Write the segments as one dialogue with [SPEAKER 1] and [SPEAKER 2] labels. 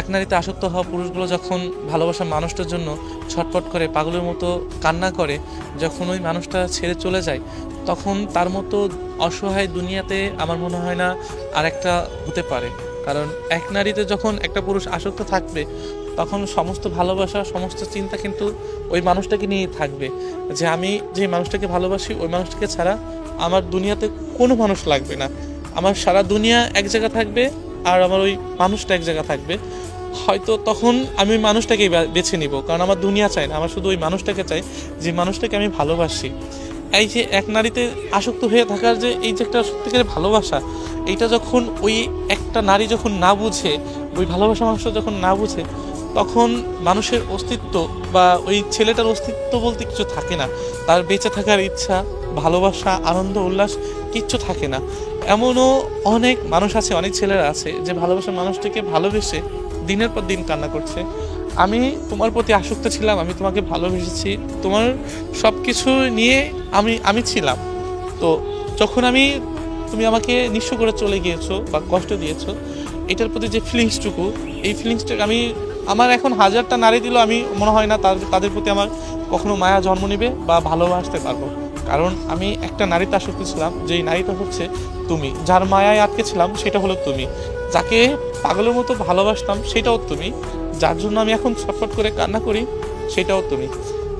[SPEAKER 1] এক নারীতে আসক্ত হওয়া পুরুষগুলো যখন ভালোবাসা মানুষটার জন্য ছটফট করে, পাগলের মতো কান্না করে, যখন ওই মানুষটা ছেড়ে চলে যায়, তখন তার মতো অসহায় দুনিয়াতে আমার মনে হয় না আর একটা হতে পারে। কারণ এক নারীতে যখন একটা পুরুষ আসক্ত থাকবে, তখন সমস্ত ভালোবাসা, সমস্ত চিন্তা কিন্তু ওই মানুষটাকে নিয়েই থাকবে। যে আমি যে মানুষটাকে ভালোবাসি, ওই মানুষটাকে ছাড়া আমার দুনিয়াতে কোনো মানুষ লাগবে না। আমার সারা দুনিয়া এক জায়গা থাকবে আর আমার ওই মানুষটা এক জায়গা থাকবে, হয়তো তখন আমি ওই মানুষটাকেই বেছে নিব। কারণ আমার দুনিয়া চাই না, আমার শুধু ওই মানুষটাকে চাই যে মানুষটাকে আমি ভালোবাসি। এই যে এক নারীতে আসক্ত হয়ে থাকার যে এই যে একটা সত্যিকারের ভালোবাসা, এইটা যখন ওই একটা নারী যখন না বুঝে, ওই ভালোবাসা মানুষটা যখন না বুঝে, তখন মানুষের অস্তিত্ব বা ওই ছেলেটার অস্তিত্ব বলতে কিছু থাকে না। তার বেঁচে থাকার ইচ্ছা, ভালোবাসা, আনন্দ, উল্লাস কিচ্ছু থাকে না। এমনও অনেক মানুষ আছে, অনেক ছেলেরা আছে যে ভালোবাসার মানুষটিকে ভালোবেসে দিনের পর দিন কান্না করছে। আমি তোমার প্রতি আসক্ত ছিলাম, আমি তোমাকে ভালোবেসেছি, তোমার সব কিছু নিয়ে আমি আমি ছিলাম। তো যখন আমি, তুমি আমাকে নিঃস্ব করে চলে গিয়েছো বা কষ্ট দিয়েছ, এটার প্রতি যে ফিলিংসটুকু এই ফিলিংসটাকে আমি, আমার এখন হাজারটা নারী দিল আমি মনে হয় না তাদের প্রতি আমার কখনো মায়া জন্ম নেবে বা ভালোবাসতে পারব। কারণ আমি একটা নারীতে আসক্ত ছিলাম, যেই নারীটা হচ্ছে তুমি। যার মায়ায় আটকেছিলাম সেটা হলো তুমি। যাকে পাগলের মতো ভালোবাসতাম, সেটাও তুমি। যার জন্য আমি এখন ছটফট করে কান্না করি, সেটাও তুমি।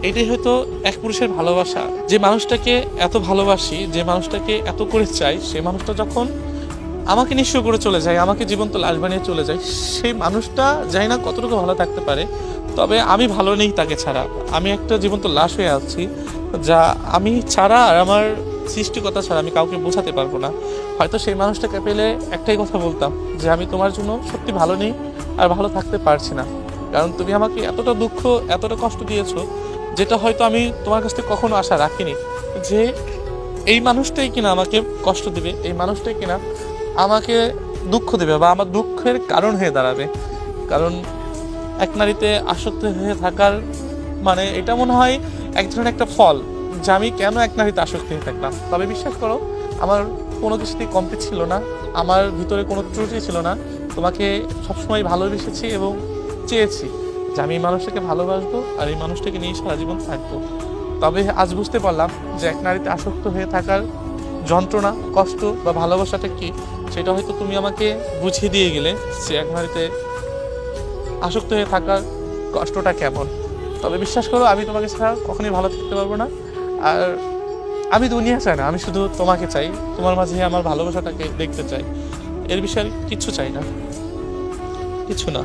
[SPEAKER 1] এটাই হয়তো এক পুরুষের ভালোবাসা। যে মানুষটাকে এত ভালোবাসি, যে মানুষটাকে এত করে চাই, সে মানুষটা যখন আমাকে নিঃস্ব করে চলে যায়, আমাকে জীবন্ত লাশ বানিয়ে চলে যায়। সেই মানুষটা জানি না কতটুকু ভালো থাকতে পারে, তবে আমি ভালো নেই তাকে ছাড়া। আমি একটা জীবন্ত লাশ হয়ে আছি, যা আমি ছাড়া আর আমার সৃষ্টিকতা ছাড়া আমি কাউকে বোঝাতে পারব না। হয়তো সেই মানুষটাকে পেলে একটাই কথা বলতাম, যে আমি তোমার জন্য সত্যি ভালো নেই আর ভালো থাকতে পারছি না। কারণ তুমি আমাকে এতটা দুঃখ, এতটা কষ্ট দিয়েছ, যেটা হয়তো আমি তোমার কাছ থেকে কখনো আশা রাখিনি। যে এই মানুষটাই কিনা আমাকে কষ্ট দেবে, এই মানুষটাই কিনা আমাকে দুঃখ দেবে বা আমার দুঃখের কারণ হয়ে দাঁড়াবে। কারণ এক নারীতে আসক্ত হয়ে থাকার মানে এটা মনে হয় এক ধরনের একটা ফল, যে আমি কেন এক নারীতে আসক্ত হয়ে থাকলাম। তবে বিশ্বাস করো, আমার কোনো কিছুতেই কমতি ছিল না, আমার ভিতরে কোনো ত্রুটি ছিল না। তোমাকে সবসময় ভালোবেসেছি এবং চেয়েছি যে আমি এই মানুষটাকে ভালোবাসবো আর এই মানুষটাকে নিয়ে সারা জীবন থাকব। তবে আজ বুঝতে পারলাম যে এক নারীতে আসক্ত হয়ে থাকার যন্ত্রণা, কষ্ট বা ভালোবাসাটা কি। সেটা হয়তো তুমি আমাকে বুঝিয়ে দিয়ে গেলে সে এক নারীতে আসক্ত হয়ে থাকার কষ্টটা কেমন। তবে বিশ্বাস করো, আমি তোমাকে ছাড়া কখনোই ভালো থাকতে পারব না। আর আমি দুনিয়া চাই না, আমি শুধু তোমাকে চাই, তোমার মাঝে আমার ভালোবাসাটাকে দেখতে চাই। এর বিষয়ে কিছু চাই না। কিছু না।